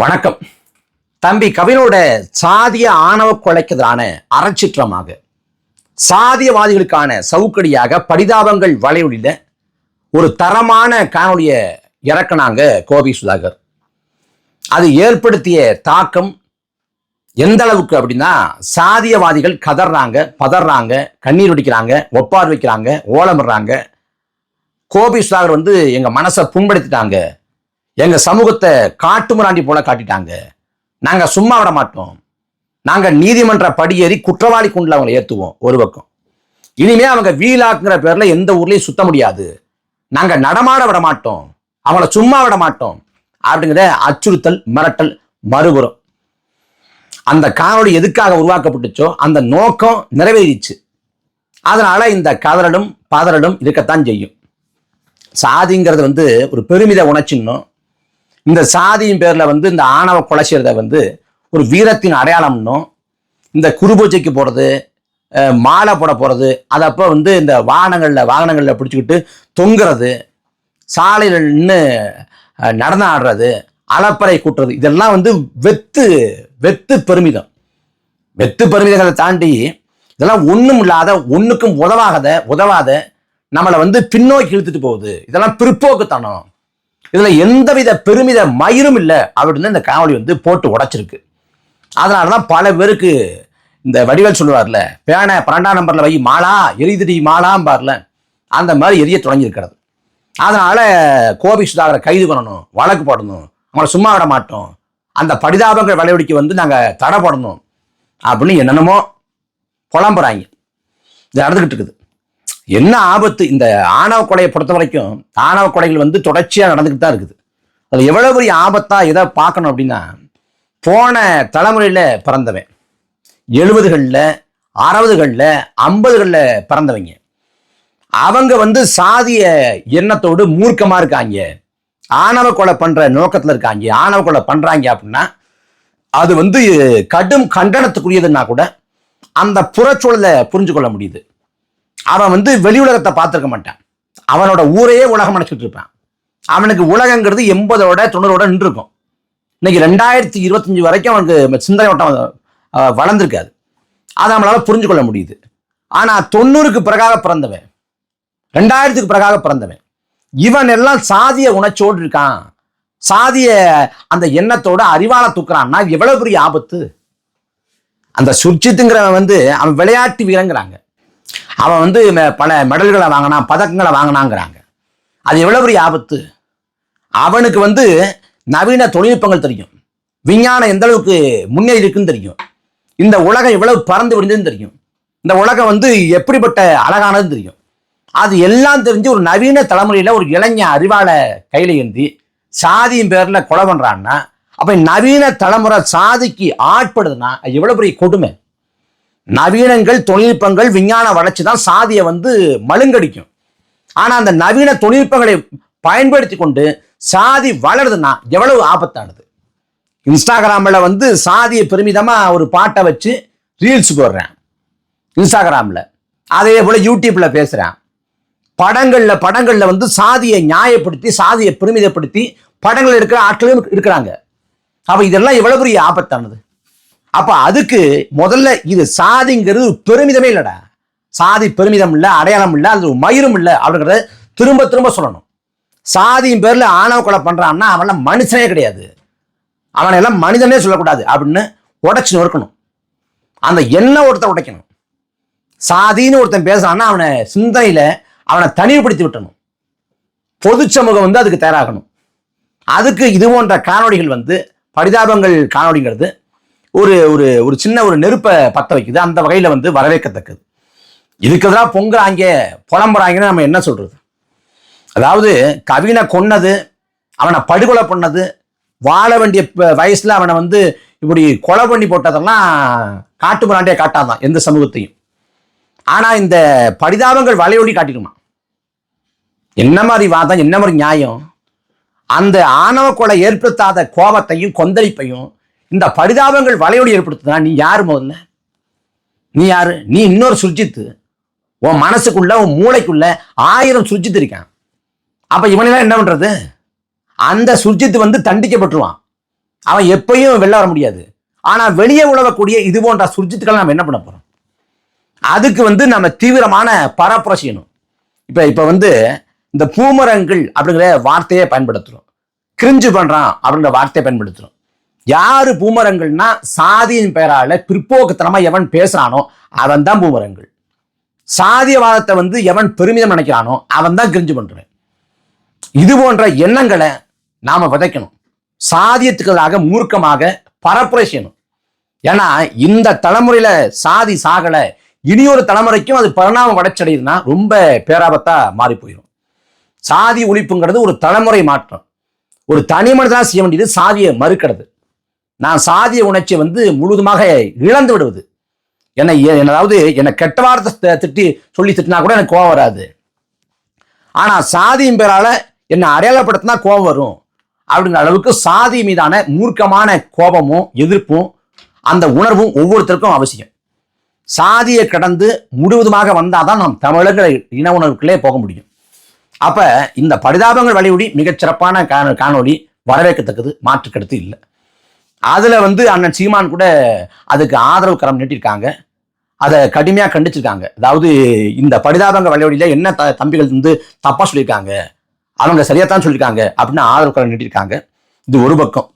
வணக்கம். தம்பி கவினோட சாதிய ஆணவ கொலைக்கெதிரான அறச்சிற்றமாக சாதியவாதிகளுக்கான சவுக்கடியாக பரிதாபங்கள் வலையொலியில ஒரு தரமான காணொலியை இறக்குனாங்க கோபி சுதாகர். அது ஏற்படுத்திய தாக்கம் எந்த அளவுக்கு அப்படின்னா சாதியவாதிகள் கதறாங்க பதறாங்க கண்ணீர் வடிக்கிறாங்க ஒப்பார் வைக்கிறாங்க ஓலமிடுறாங்க. கோபி சுதாகர் வந்து எங்கள் மனசை புண்படுத்திட்டாங்க. எங்க சமூகத்தை காட்டு மிராண்டி போல காட்டிட்டாங்க. நாங்க சும்மா விட மாட்டோம். நாங்க நீதிமன்ற படியேறி குற்றவாளி குண்டில் அவங்களை ஏத்துவோம் ஒரு பக்கம். இனிமே அவங்க வீலாக்குங்கிற பேர்ல எந்த ஊர்லயும் சுத்த முடியாது. நாங்க நடமாட விட மாட்டோம். அவங்கள சும்மா விட மாட்டோம். அப்படிங்கிற அச்சுறுத்தல் மிரட்டல் மறுபுறம். அந்த காணொளி எதுக்காக உருவாக்கப்பட்டுச்சோ அந்த நோக்கம் நிறைவேறிச்சு. அதனால இந்த கதறலும் பதறலும் இருக்கத்தான் செய்யும். சாதிங்கிறது வந்து ஒரு பெருமித உணர்ச்சின்னும் இந்த சாதியின் பேரில் வந்து இந்த ஆணவ கொலை செய்யறத வந்து ஒரு வீரத்தின் அடையாளம்னும் இந்த குருபூஜைக்கு போகிறது மாலை போட போகிறது அது அப்போ வந்து இந்த வாகனங்களில் வாகனங்களில் பிடிச்சிக்கிட்டு தொங்குறது சாலையில் நின்று நடனம் ஆடுறது அலப்பறை கூட்டுறது இதெல்லாம் வந்து வெத்து வெத்து பெருமிதம். வெத்து பெருமிதங்களை தாண்டி இதெல்லாம் ஒன்றும் இல்லாத ஒன்றுக்கும் உதவாத உதவாத நம்மளை வந்து பின்னோக்கி இழுத்துட்டு போகுது. இதெல்லாம் பிற்போக்குத்தனம். இதுல எந்தவித பெருமித மயிரும் இல்லை அப்படின்னு இந்த காணொளி வந்து போட்டு உடைச்சிருக்கு. அதனாலதான் பல பேருக்கு இந்த வடிவேல் சொல்லுவார்ல பேனை பன்னெண்டாம் நம்பர்ல வை மாலா எரிதிடி மாலாம்பார்ல அந்த மாதிரி எரிய தொடங்கியிருக்கிறது. அதனால கோபி சுதாகரை கைது பண்ணணும் வழக்கு போடணும் அவங்கள சும்மா விட மாட்டோம் அந்த பரிதாபங்கள் விளைவடிக்க வந்து நாங்கள் தடை போடணும் அப்படின்னு என்னென்னமோ புலம்புறாங்க. இது நடந்துகிட்டு இருக்குது. என்ன ஆபத்து? இந்த ஆணவ கொலையை பொறுத்த வரைக்கும் ஆணவ கொலைகள் வந்து தொடர்ச்சியாக நடந்துக்கிட்டு தான் இருக்குது. அது எவ்வளோ பெரிய ஆபத்தாக எதை பார்க்கணும் அப்படின்னா போன தலைமுறையில் பிறந்தவன் எழுபதுகளில் அறுபதுகளில் ஐம்பதுகளில் பிறந்தவங்க. அவங்க வந்து சாதிய எண்ணத்தோடு மூர்க்கமாக இருக்காங்க. ஆணவ கொலை பண்ணுற நோக்கத்தில் இருக்காங்க. ஆணவ கொலை பண்ணுறாங்க அப்படின்னா அது வந்து கடும் கண்டனத்துக்குரியதுன்னா கூட அந்த புறச்சூழலை புரிஞ்சு கொள்ள முடியுது. அவன் வந்து வெளி உலகத்தை பார்த்துருக்க மாட்டான். அவனோட ஊரையே உலகம் நினைச்சிட்டு இருப்பான். அவனுக்கு உலகங்கிறது எண்பதோட தொண்ணூறோட நின்றுருக்கும் இன்னைக்கு ரெண்டாயிரத்தி இருபத்தஞ்சு வரைக்கும் அவனுக்கு சிந்தனை ஓட்டம் வளர்ந்துருக்காது. அதை நம்மளால் புரிஞ்சு கொள்ள முடியுது. ஆனால் தொண்ணூறுக்கு பிறகாக பிறந்தவன் ரெண்டாயிரத்துக்கு பிறகாக பிறந்தவன் இவன் எல்லாம் சாதிய உணர்ச்சியோடு இருக்கான். சாதிய அந்த எண்ணத்தோட அறிவால தூக்குறான்னா எவ்வளவு பெரிய ஆபத்து? அந்த சுர்ஜித்துங்கிறவன் வந்து அவன் விளையாட்டு வீரங்கிறாங்க. அவன் வந்து பல மெடல்களை வாங்கினான் பதக்கங்களை வாங்கினாங்கிறாங்க. அது எவ்வளவு பெரிய ஆபத்து? அவனுக்கு வந்து நவீன தொழில்நுட்பங்கள் தெரியும். விஞ்ஞானம் எந்த அளவுக்கு முன்னேறி இருக்குன்னு தெரியும். இந்த உலகம் எவ்வளவு பறந்து விடுதுன்னு தெரியும். இந்த உலகம் வந்து எப்படிப்பட்ட அழகானதுன்னு தெரியும். அது எல்லாம் தெரிஞ்சு ஒரு நவீன தலைமுறையில ஒரு இளைஞன் அறிவால கையில ஏந்தி சாதியின் பேர்ல கொலை பண்றான்னா அப்போ நவீன தலைமுறை சாதிக்கு ஆட்படுதுன்னா அது எவ்வளவு பெரிய கொடுமை? நவீனங்கள் தொழில்நுட்பங்கள் விஞ்ஞான வளர்ச்சி தான் சாதியை வந்து மழுங்கடிக்கும். ஆனால் அந்த நவீன தொழில்நுட்பங்களை பயன்படுத்தி கொண்டு சாதி வளருதுன்னா எவ்வளவு ஆபத்தானது? இன்ஸ்டாகிராமில் வந்து சாதியை பெருமிதமாக ஒரு பாட்டை வச்சு ரீல்ஸ் போடுறேன். இன்ஸ்டாகிராமில். அதே போல் யூடியூப்பில் பேசுகிறேன் படங்களில் படங்களில் வந்து சாதியை நியாயப்படுத்தி சாதியை பெருமிதப்படுத்தி படங்கள் எடுக்கிற ஆட்களும் இருக்கிறாங்க. அப்போ இதெல்லாம் எவ்வளோ பெரிய ஆபத்தானது? அப்ப அதுக்கு முதல்ல இது சாதிங்கிறது ஒரு பெருமிதமே இல்லடா. சாதி பெருமிதம் இல்லை அடையாளம் இல்லை அது ஒரு மயிரும் இல்லை அப்படிங்கிறத திரும்ப திரும்ப சொல்லணும். சாதியின் பேர்ல ஆணவ கொலை பண்றான்னா அவன்லாம் மனுஷனே கிடையாது. அவனை எல்லாம் மனிதனே சொல்லக்கூடாது அப்படின்னு உடைச்சு நொறுக்கணும். அந்த எண்ணெய் ஒருத்தன் உடைக்கணும். சாதின்னு ஒருத்தன் பேசுறான்னா அவனை சிந்தனையில அவனை தனிமைப்படுத்தி விட்டணும். பொது சமூகம் வந்து அதுக்கு தயாராகணும். அதுக்கு இது போன்ற காணொடிகள் வந்து பரிதாபங்கள் காணொடிங்கிறது ஒரு ஒரு ஒரு சின்ன ஒரு நெருப்பை பற்ற வைக்குது. அந்த வகையில் வந்து வரவேற்கத்தக்கது. இதுக்கு எதிராக பொங்குறாங்க புலம்புறாங்கன்னு நம்ம என்ன சொல்கிறது அதாவது கவினை கொன்னது அவனை படுகொலை பண்ணது வாழ வேண்டிய ப- அவனை வந்து இப்படி கொலை பண்ணி போட்டதெல்லாம் காட்டு முறாண்டே காட்டாதான் எந்த சமூகத்தையும். ஆனால் இந்த பரிதாபங்கள் வலையொலி காட்டிடுமா? என்ன மாதிரி வாதம் என்ன மாதிரி நியாயம்? அந்த ஆணவ கொலை ஏற்படுத்தாத கோபத்தையும் கொந்தளிப்பையும் இந்த பரிதாபங்கள் வலையோடு ஏற்படுத்துனா நீ யார் முதல்ல? நீ யாரு? நீ இன்னொரு சுர்ஜித்து. உன் மனசுக்குள்ள உன் மூளைக்குள்ள ஆயிரம் சுர்ஜித் இருக்கான். அப்ப இவனெல்லாம் என்ன பண்றது? அந்த சுர்ஜித் வந்து தண்டிக்கப்பட்டுருவான். அவன் எப்பயும் வெளில வர முடியாது. ஆனா வெளியே உழவக்கூடிய இது போன்ற சுர்ஜித்துக்கள் நம்ம என்ன பண்ண போறோம்? அதுக்கு வந்து நம்ம தீவிரமான பரப்புரை செய்யணும். இப்ப இப்ப வந்து இந்த பூமரங்கள் அப்படிங்கிற வார்த்தையை பயன்படுத்துறோம். கிரிஞ்சு பண்றான் அப்படிங்கிற வார்த்தையை பயன்படுத்துறோம். யாரு பூமரங்கள்னா சாதியின் பெயரால பிற்போக்குத்தனமா எவன் பேசுறானோ அவன் தான் பூமரங்கள். சாதியவாதத்தை வந்து எவன் பெருமிதம் நினைக்கிறானோ அவன் தான் கிரிஞ்சு பண்றேன். இது போன்ற எண்ணங்களை நாம விதைக்கணும். சாதியத்துக்களாக மூர்க்கமாக பரப்புரை செய்யணும். ஏன்னா இந்த தலைமுறையில சாதி சாகல இனியொரு தலைமுறைக்கும் அது பரிணாமம் வடைச்சடையுதுன்னா ரொம்ப பேராபத்தா மாறி போயிடும் சாதி ஒழிப்புங்கிறது ஒரு தலைமுறை மாற்றம். ஒரு தனி மனிதனா செய்ய வேண்டியது சாதியை மறுக்கிறது. நான் சாதிய உணர்ச்சி வந்து முழுவதுமாக இழந்து விடுவது. என்னை என்ன- அதாவது என்னை கெட்ட வார்த்தை திட்டி சொல்லி திட்டினா கூட எனக்கு கோவம் வராது. ஆனால் சாதியின் பேரால என்னை அடையாளப்படுத்தினா கோபம் வரும். அப்படிங்கிற அளவுக்கு சாதி மீதான மூர்க்கமான கோபமும் எதிர்ப்பும் அந்த உணர்வும் ஒவ்வொருத்தருக்கும் அவசியம். சாதியை கடந்து முழுவதுமாக வந்தாதான் நாம் தமிழர்கள் இன உணர்வுக்குள்ளே போக முடியும். அப்ப இந்த பரிதாபங்கள் வழியுடி மிகச் சிறப்பான காண- காணொளி வரவேற்கத்தக்கது மாற்றுக்கடுத்து இல்லை. அதில் வந்து அண்ணன் சீமான் கூட அதுக்கு ஆதரவு கரம் நீட்டிருக்காங்க. அதை கடுமையாக கண்டிச்சிருக்காங்க. அதாவது இந்த பரிதாபங்கள் வழிவழியில் என்ன த தம்பிகள் வந்து தப்பாக சொல்லியிருக்காங்க அவங்க சரியாகத்தான் சொல்லியிருக்காங்க அப்படின்னு ஆதரவு கரம் நீட்டிருக்காங்க. இது ஒரு பக்கம்.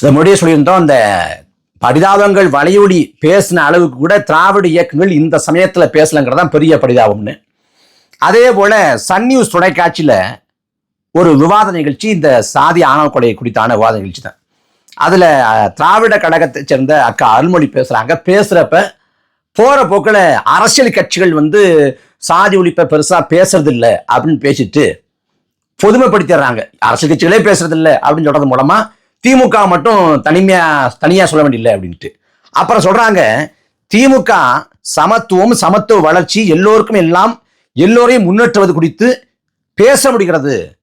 இதை முடிய சொல்லியிருந்தோம் அந்த பரிதாபங்கள் வலையொலி பேசின அளவுக்கு கூட திராவிட இயக்கங்கள் இந்த சமயத்தில் பேசலங்கிறது தான் பெரிய பரிதாபம்னு. அதே போல் சன் நியூஸ் தொலைக்காட்சியில் ஒரு விவாத நிகழ்ச்சி இந்த சாதி ஆணவ கொலை குறித்தான விவாத நிகழ்ச்சி தான். அதில் திராவிட கழகத்தை சேர்ந்த அக்கா அருள்மொழி பேசுகிறாங்க பேசுகிறப்ப போற போக்கில் அரசியல் கட்சிகள் வந்து சாதி ஒழிப்பை பெருசாக பேசுறது இல்ல அப்படின்னு பேசிட்டு பொதுமைப்படுத்திடுறாங்க. அரசியல் கட்சிகளே பேசுறது அப்படின்னு சொல்றது மூலமா திமுக மட்டும் தனிமையாக தனியாக சொல்ல வேண்டியதில்லை அப்படின்ட்டு. அப்புறம் சொல்றாங்க திமுக சமத்துவம் சமத்துவ வளர்ச்சி எல்லோருக்கும் எல்லாம் எல்லோரையும் முன்னேற்றுவது குறித்து பேச முடிகிறது.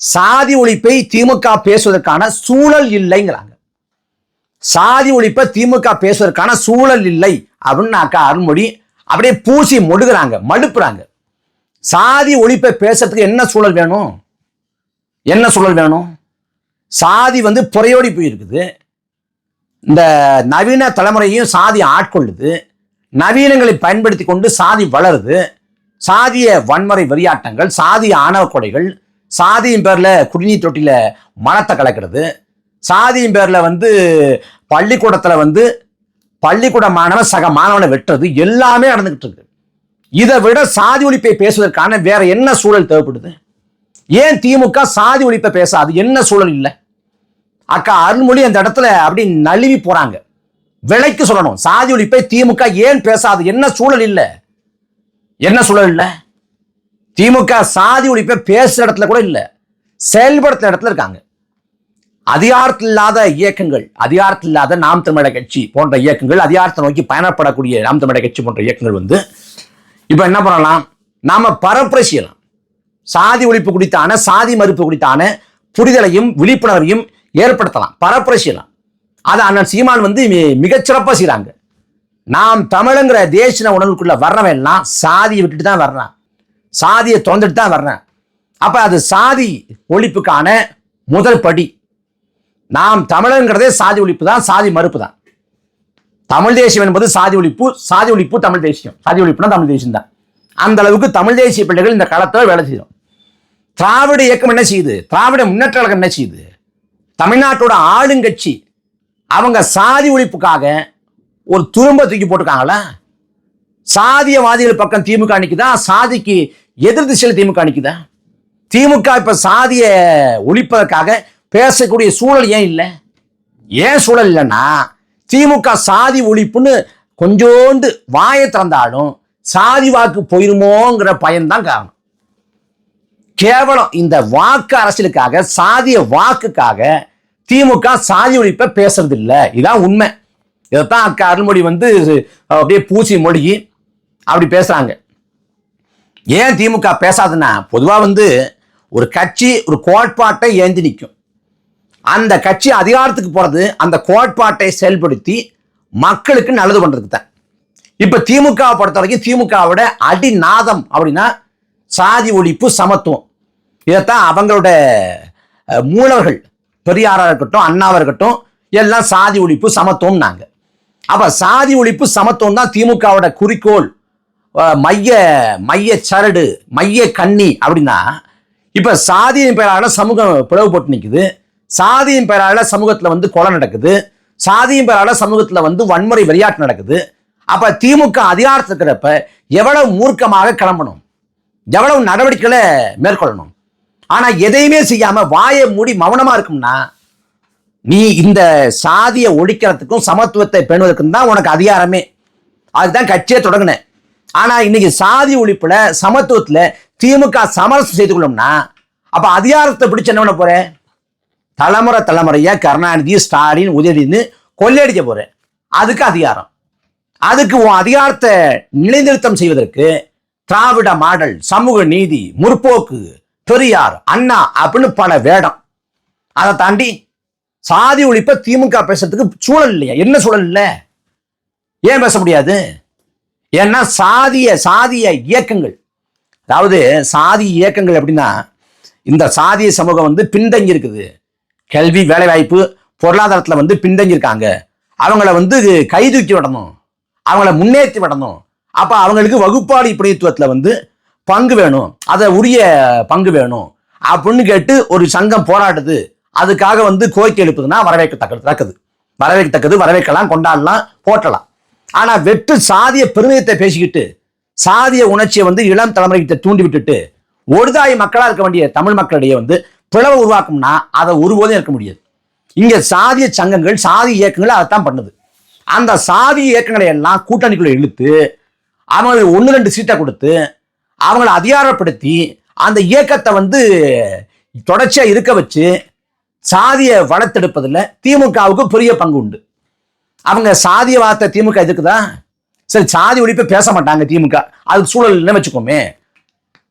சாதி ஒழிப்பை திமுக பேசுவதற்கான சூழல் இல்லைங்கிறாங்க. சாதி ஒழிப்பை திமுக பேசுவதற்கான சூழல் இல்லை அப்படின்னாக்கா அருண்மொழி அப்படியே பூசி மொடுகிறாங்க மடுப்புறாங்க. சாதி ஒழிப்பை பேசுறதுக்கு என்ன சூழல் வேணும்? என்ன சூழல் வேணும்? சாதி வந்து புறையோடி போயிருக்குது. இந்த நவீன தலைமுறையும் சாதி ஆட்கொள்ளுது. நவீனங்களை பயன்படுத்தி கொண்டு சாதி வளருது. சாதிய வன்முறை வெறியாட்டங்கள் சாதிய ஆணவ கொடைகள் சாதியின் பேரில் குடிநீர் தொட்டியில் மனத்தை கலக்கிறது. சாதியின் பேரில் வந்து பள்ளிக்கூடத்தில் வந்து பள்ளிக்கூட மாணவன் சக மாணவனை வெட்டுறது எல்லாமே நடந்துகிட்டு இருக்கு. இதை விட சாதி ஒழிப்பை பேசுவதற்கான வேற என்ன சூழல் தேவைப்படுது? ஏன் திமுக சாதி ஒழிப்பை பேசாது? என்ன சூழல் இல்லை? அக்கா அருள்மொழி அந்த இடத்துல அப்படி நழுவி போறாங்க. விலைக்கு சொல்லணும். சாதி ஒழிப்பை திமுக ஏன் பேசாது? என்ன சூழல் இல்லை? என்ன சூழல் இல்லை? திமுக சாதி ஒழிப்பை பேசுற இடத்துல கூட இல்லை. செயல்படுத்த இடத்துல இருக்காங்க. அதிகாரத்தில் இல்லாத இயக்கங்கள் அதிகாரத்தில் இல்லாத நாம் தமிழக கட்சி போன்ற இயக்கங்கள் அதிகாரத்தை நோக்கி பயணப்படக்கூடிய நாம் தமிழக கட்சி போன்ற இயக்கங்கள் வந்து இப்போ என்ன பண்ணலாம்? நாம பரப்புரை செய்யலாம். சாதி ஒழிப்பு குறித்தான சாதி மறுப்பு குறித்தான புரிதலையும் விழிப்புணர்வையும் ஏற்படுத்தலாம். பரப்புரை செய்யலாம். அதை அண்ணன் சீமான் வந்து மிகச்சிறப்பாக செய்கிறாங்க நாம் தமிழுங்கிற தேசிய உணர்வுக்குள்ள வர்றவன் எல்லாம் சாதியை விட்டுட்டு தான் வர்றான். சாதியை திறந்துட்டு தான் வர்றேன். அப்போ அது சாதி ஒழிப்புக்கான முதல் படி. நாம் தமிழங்கிறதே சாதி ஒழிப்பு தான் சாதி மறுப்பு தான். தமிழ் தேசியம் என்பது சாதி ஒழிப்பு சாதி ஒழிப்பு தமிழ் தேசியம். சாதி ஒழிப்புனா தமிழ் தேசியம் தான். அந்த அளவுக்கு தமிழ் தேசிய பிள்ளைகள் இந்த களத்தில் வேலை செய்யும் திராவிட இயக்கம் என்ன செய்யுது? திராவிட முன்னேற்ற கழகம் என்ன செய்யுது? தமிழ்நாட்டோட ஆளுங்கட்சி அவங்க சாதி ஒழிப்புக்காக ஒரு துரும்ப தூக்கி போட்டிருக்காங்களா சாதியவாதிகள் பக்கம் திமுக நிக்குதா? சாதிக்கு எதிர் திசையில் திமுக நிற்குதா திமுக இப்ப சாதிய ஒழிப்பதற்காக பேசக்கூடிய சூழல் ஏன் இல்லை? ஏன் சூழல் இல்லைன்னா திமுக சாதி ஒழிப்புன்னு கொஞ்சோண்டு வாயை திறந்தாலும் சாதி வாக்கு போயிருமோங்கிற பயன்தான் காரணம். கேவலம் இந்த வாக்கு அரசியலுக்காக சாதிய வாக்குக்காக திமுக சாதி ஒழிப்பை பேசுறது இல்லை இதான் உண்மை. இதைத்தான் அக்கா அருள்மொழி வந்து அப்படியே பூசி மொழி அப்படி பேசுறாங்க. ஏன் திமுக பேசாதுன்னா பொதுவாக வந்து ஒரு கட்சி ஒரு கோட்பாட்டை ஏந்தி நிற்கும். அந்த கட்சி அதிகாரத்துக்கு போகிறது அந்த கோட்பாட்டை செயல்படுத்தி மக்களுக்கு நல்லது பண்ணுறதுக்கு தான். இப்போ திமுகவை பொறுத்த வரைக்கும் திமுகவோட அடிநாதம் அப்படின்னா சாதி ஒழிப்பு சமத்துவம். இதைத்தான் அவங்களோட மூலவர்கள் பெரியாராக இருக்கட்டும் அண்ணாவாக இருக்கட்டும் எல்லாம் சாதி ஒழிப்பு சமத்துவம் நாங்கள் அப்போ சாதி ஒழிப்பு சமத்துவம் தான் திமுகவோட குறிக்கோள். மைய மைய சரடு மைய கண்ணி அப்படின்னா இப்ப சாதியின் பெயரால சமூகம் பிளவுபட்டு நிற்குது சாதியின் பெயரால சமூகத்துல வந்து கொலை நடக்குது. சாதியின் பெயரால சமூகத்துல வந்து வன்முறை விளையாட்டு நடக்குது. அப்ப திமுக அதிகாரத்தில் இருக்கிறப்ப எவ்வளவு மூர்க்கமாக கிளம்பணும்? எவ்வளவு நடவடிக்கைகளை மேற்கொள்ளணும்? ஆனா எதையுமே செய்யாம வாயை மூடி மௌனமா இருக்கும்னா நீ இந்த சாதியை ஒழிக்கிறதுக்கும் சமத்துவத்தை பேணுவதற்கும் தான் உனக்கு அதிகாரமே. அதுதான் கட்சியை தொடங்கினேன். ஆனா இன்னைக்கு சாதி ஒழிப்புல சமத்துவத்துல திமுக சமரசம் செய்து கொள்ளும்னா அப்ப அதிகாரத்தை பிடிச்ச என்ன பண்ண போகிறேன் தலைமுறை தலைமுறையா கருணாநிதி ஸ்டாலின் உதயநிதினு கொள்ளையடிக்க போகிறேன் அதுக்கு அதிகாரம். அதுக்கு உன் அதிகாரத்தை நிலைநிறுத்தம் செய்வதற்கு திராவிட மாடல் சமூக நீதி முற்போக்கு பெரியார் அண்ணா அப்படின்னு பல வேடம். அதை தாண்டி சாதி ஒழிப்பை திமுக பேசுறதுக்கு சூழல் இல்லையா? என்ன சூழல் இல்லை? ஏன் பேச முடியாது? ஏன்னா சாதிய சாதிய இயக்கங்கள். அதாவது சாதி இயக்கங்கள் எப்படின்னா இந்த சாதிய சமூகம் வந்து பின்தங்கி இருக்குது. கல்வி வேலைவாய்ப்பு பொருளாதாரத்தில் வந்து பின்தங்கியிருக்காங்க அவங்கள வந்து கைதூக்கி விடணும். அவங்கள முன்னேற்றி விடணும். அப்போ அவங்களுக்கு வகுப்பாளி பிரதித்துவத்துல வந்து பங்கு வேணும். அதை உரிய பங்கு வேணும். அப்படின்னு கேட்டு ஒரு சங்கம் போராடுது. அதுக்காக வந்து கோரிக்கை எழுப்புதுன்னா வரவேற்கத்தக்கது தக்கது. வரவேற்கத்தக்கது வரவேற்கலாம் கொண்டாடலாம் போட்டலாம் ஆனால் வெற்று சாதிய பெருமிதத்தை பேசிக்கிட்டு சாதிய உணர்ச்சியை வந்து இளம் தலைமுறைகிட்ட தூண்டி விட்டுட்டு ஒடுதாய் மக்களாக இருக்க வேண்டிய தமிழ் மக்களிடையே வந்து பிளவை உருவாக்கும்னா அதை ஒருபோதும் இருக்க முடியாது. இங்கே சாதிய சங்கங்கள் சாதி இயக்கங்கள் அதைத்தான் பண்ணுது. அந்த சாதி இயக்கங்களை எல்லாம் கூட்டணிக்குள்ளே இழுத்து அவங்களுக்கு ஒன்று ரெண்டு சீட்டை கொடுத்து அவங்கள அதிகாரப்படுத்தி அந்த இயக்கத்தை வந்து தொடர்ச்சியாக இருக்க வச்சு சாதியை வளர்த்தெடுப்பதில் திமுகவுக்கு பெரிய பங்கு உண்டு. அவங்க சாதியவாதத்தை திமுக எதுக்குதா? சரி சாதி ஒழிப்பை பேச மாட்டாங்க திமுக. அதுக்கு சூழல் இல்லைன்னு வச்சுக்கோமே.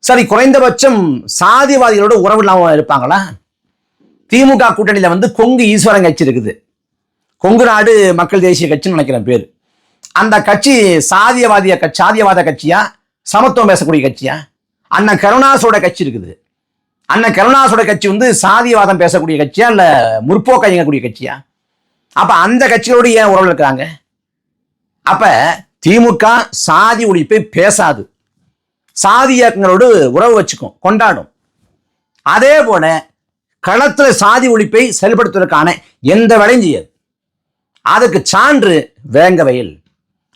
சரி குறைந்தபட்சம் சாதியவாதிகளோட உறவு இல்லாமல் இருப்பாங்களா? திமுக கூட்டணியில் வந்து கொங்கு ஈஸ்வரன் கட்சி இருக்குது. கொங்கு நாடு மக்கள் தேசிய கட்சின்னு நினைக்கிறேன் பேர். அந்த கட்சி சாதியவாதிய கட்சி சாதியவாத கட்சியா? சமத்துவம் பேசக்கூடிய கட்சியா? அண்ணன் கருணாசோட கட்சி இருக்குது. அண்ணன் கருணாசோட கட்சி வந்து சாதியவாதம் பேசக்கூடிய கட்சியா? இல்லை முற்போக்க இயங்கக்கூடிய கட்சியா? அப்ப அந்த கட்சியோடு ஏன் உறவு இருக்கிறாங்க? அப்ப திமுக சாதி ஒழிப்பை பேசாது. சாதி இயக்கங்களோடு உறவு வச்சுக்கும் கொண்டாடும். அதே போல களத்துல சாதி ஒழிப்பை செயல்படுத்துவதற்கான எந்த வேலையும் செய்யாது. அதுக்கு சான்று வேங்க வயல்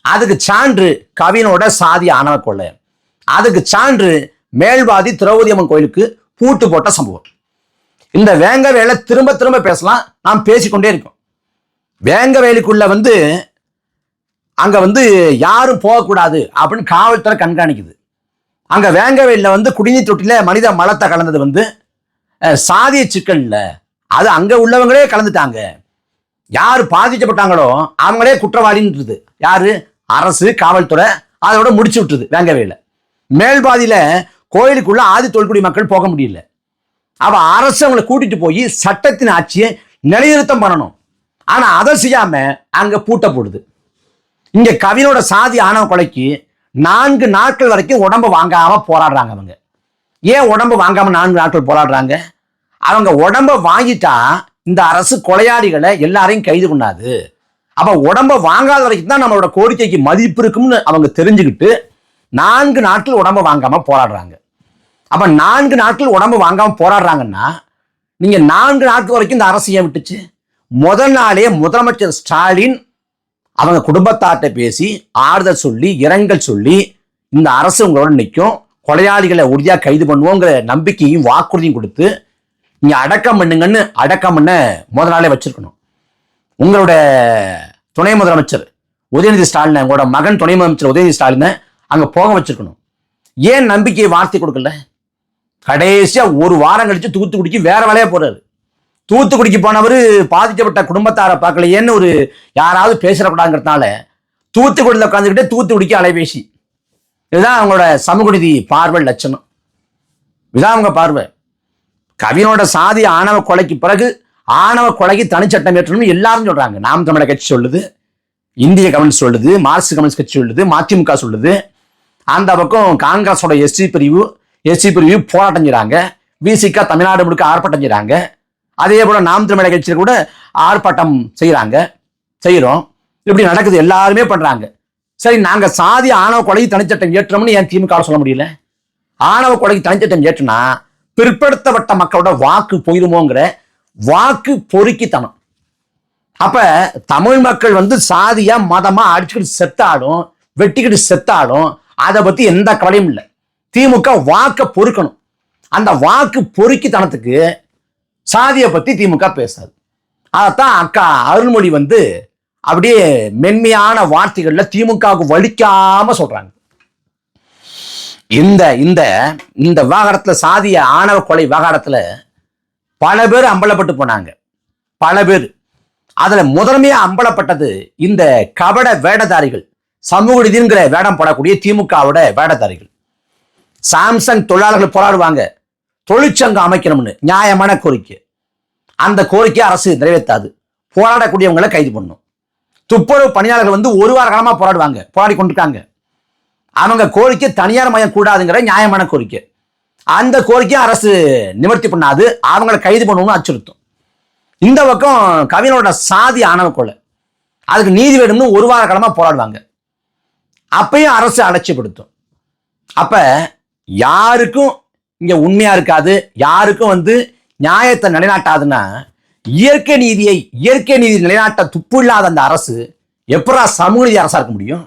அதுக்கு சான்று கவினோட சாதி ஆணவ கொள்ளை அதுக்கு சான்று மேல்வாதி திரௌபதி அம்மன் கோயிலுக்கு பூட்டு போட்ட சம்பவம். இந்த வேங்க வேலை திரும்ப திரும்ப பேசலாம் நாம் பேசிக்கொண்டே இருக்கோம். வேங்க வேலுக்குள்ள வந்து அங்கே வந்து யாரும் போகக்கூடாது அப்படின்னு காவல்துறை கண்காணிக்குது. அங்க வேங்கவேலில வந்து குடிநீர் தொட்டியில் மனித மலத்தை கலந்தது வந்து சாதிய சிக்கல்ல. அது அங்கே உள்ளவங்களே கலந்துட்டாங்க. யார் பாதிக்கப்பட்டாங்களோ அவங்களே குற்றவாளின்றது. யார்? அரசு காவல்துறை அதோட முடிச்சு விட்டுருது வேங்கவேல மேல்பாதியில கோயிலுக்குள்ள ஆதி தொல்குடி மக்கள் போக முடியல. அப்போ அரசு அவங்களை கூட்டிட்டு போய் சட்டத்தின் ஆட்சியை நிலைநிறுத்தம் பண்ணணும். ஆனால் அதை செய்யாம அங்கே பூட்ட போடுது. இங்கே கவினோட சாதி ஆணவ கொலைக்கு நான்கு நாட்கள் வரைக்கும் உடம்பு வாங்காமல் போராடுறாங்க அவங்க. ஏன் உடம்பு வாங்காம நான்கு நாட்கள் போராடுறாங்க? அவங்க உடம்ப வாங்கிட்டா இந்த அரசு கொலையாளிகளை எல்லாரையும் கைது பண்ணாது. அப்போ உடம்ப வாங்காத வரைக்கும் தான் நம்மளோட கோரிக்கைக்கு மதிப்பு இருக்கும்னு அவங்க தெரிஞ்சுக்கிட்டு நான்கு நாட்கள் உடம்ப வாங்காமல் போராடுறாங்க. அப்போ நான்கு நாட்கள் உடம்பு வாங்காமல் போராடுறாங்கன்னா நீங்கள் நான்கு நாட்கள் வரைக்கும் இந்த அரசு ஏன் விட்டுச்சு? முதல் நாளே முதலமைச்சர் ஸ்டாலின் அவங்க குடும்பத்தார்கிட்ட பேசி ஆறுதல் சொல்லி இரங்கல் சொல்லி இந்த அரசு உங்களோட நிற்கும் கொலையாளிகளை உறுதியாக கைது பண்ணுவோங்கிற நம்பிக்கையும் வாக்குறுதியும் கொடுத்து நீங்கள் அடக்கம் பண்ணுங்கன்னு அடக்கம் பண்ண முதல் நாளே வச்சுருக்கணும். உங்களோட துணை முதலமைச்சர் உதயநிதி ஸ்டாலினை உங்களோட மகன் துணை முதலமைச்சர் உதயநிதி ஸ்டாலினை அங்கே போக வச்சுருக்கணும். ஏன் நம்பிக்கையை வார்த்தை கொடுக்கல? கடைசியாக ஒரு வாரம் கழித்து தூத்துக்குடிக்கு வேற வேலையாக போகிறாரு தூத்துக்குடிக்கு போனவர் பாதிக்கப்பட்ட குடும்பத்தாரை பார்க்கலையேன்னு ஒரு யாராவது பேசிடக்கூடாதுங்கிறதுனால தூத்துக்குடியில் உட்காந்துக்கிட்டே தூத்துக்குடிக்கு அலைபேசி. இதுதான் அவங்களோட சமூக பார்வை லட்சணம். இதுதான் அவங்க பார்வை. கவினோட சாதி ஆணவ கொலைக்கு பிறகு ஆணவ கொலைக்கு தனிச்சட்டம் ஏற்றணும்னு எல்லாரும் சொல்றாங்க. நாம் தமிழக கட்சி சொல்லுது இந்திய கம்யூனிஸ்ட் சொல்லுது மார்க்சிஸ்ட் கம்யூனிஸ்ட் கட்சி சொல்லுது மதிமுக சொல்லுது. அந்த பக்கம் காங்கிரஸோட எஸ்சி பிரிவு எஸ்சி பிரிவு போராட்டம் செய்கிறாங்க விசிகா தமிழ்நாடு முழுக்க ஆர்ப்பாட்டம் செய்கிறாங்க அதே போல நாம் தமிழக கட்சியில் கூட ஆர்ப்பாட்டம் செய்கிறாங்க செய்கிறோம் இப்படி நடக்குது. எல்லாருமே பண்றாங்க. சரி நாங்க சாதி ஆணவ கொலை தனிச்சட்டம் ஏற்றோம்னு ஏன் திமுக சொல்ல முடியல? ஆணவ கொலைக்கு தனிச்சட்டம் ஏற்றுனா பிற்படுத்தப்பட்ட மக்களோட வாக்கு போயிருமோங்கிற வாக்கு பொறுக்கித்தனம். அப்ப தமிழ் மக்கள் வந்து சாதியா மதமா அடிச்சுக்கிட்டு செத்தாலும் வெட்டிக்கிட்டு செத்தாலும் அதை பத்தி எந்த கவலையும் இல்லை. திமுக வாக்க பொறுக்கணும். அந்த வாக்கு பொறுக்கித்தனத்துக்கு சாதியை பற்றி திமுக பேசாது. அதைத்தான் அக்கா அருள்மொழி வந்து அப்படியே மென்மையான வார்த்தைகள்ல திமுகவுக்கு வலிக்காம சொல்றாங்க. இந்த இந்த இந்த விவகாரத்தில் சாதிய ஆணவ கொலை விவகாரத்தில் பல பேர் அம்பலப்பட்டு போனாங்க. பல பேர். அதில் முதன்மையாக அம்பலப்பட்டது இந்த கபட வேடதாரிகள் சமூக நீதிங்கிற வேடம் போடக்கூடிய திமுகவோட வேடதாரிகள். சாம்சங் தொழிலாளர்கள் போராடுவாங்க. தொழிற்சங்கம் அமைக்கணும்னு நியாயமான கோரிக்கை. அந்த கோரிக்கையை அரசு நிறைவேற்றாது போராடக்கூடியவங்களை கைது பண்ணும் துப்புரவு பணியாளர்கள் வந்து ஒரு வார காலமாக போராடுவாங்க. போராடி கொண்டிருக்காங்க. அவங்க கோரிக்கை தனியார் மயம் கூடாதுங்கிற நியாயமான கோரிக்கை. அந்த கோரிக்கையை அரசு நிவர்த்தி பண்ணாது. அவங்கள கைது பண்ணணும்னு அச்சுறுத்தும். இந்த பக்கம் கவினோட சாதி ஆணவ கொலை அதுக்கு நீதி வேணும்னு ஒரு வார காலமாக போராடுவாங்க. அப்பயும் அரசு அலட்சியப்படுத்தும். அப்போ யாருக்கும் இங்கே உண்மையாக இருக்காது. யாருக்கும் வந்து நியாயத்தை நிலைநாட்டாதுன்னா இயற்கை நீதியை இயற்கை நீதி நிலைநாட்ட துப்பு இல்லாத அந்த அரசு எப்படா சமூக நீதி அரசாக இருக்க முடியும்?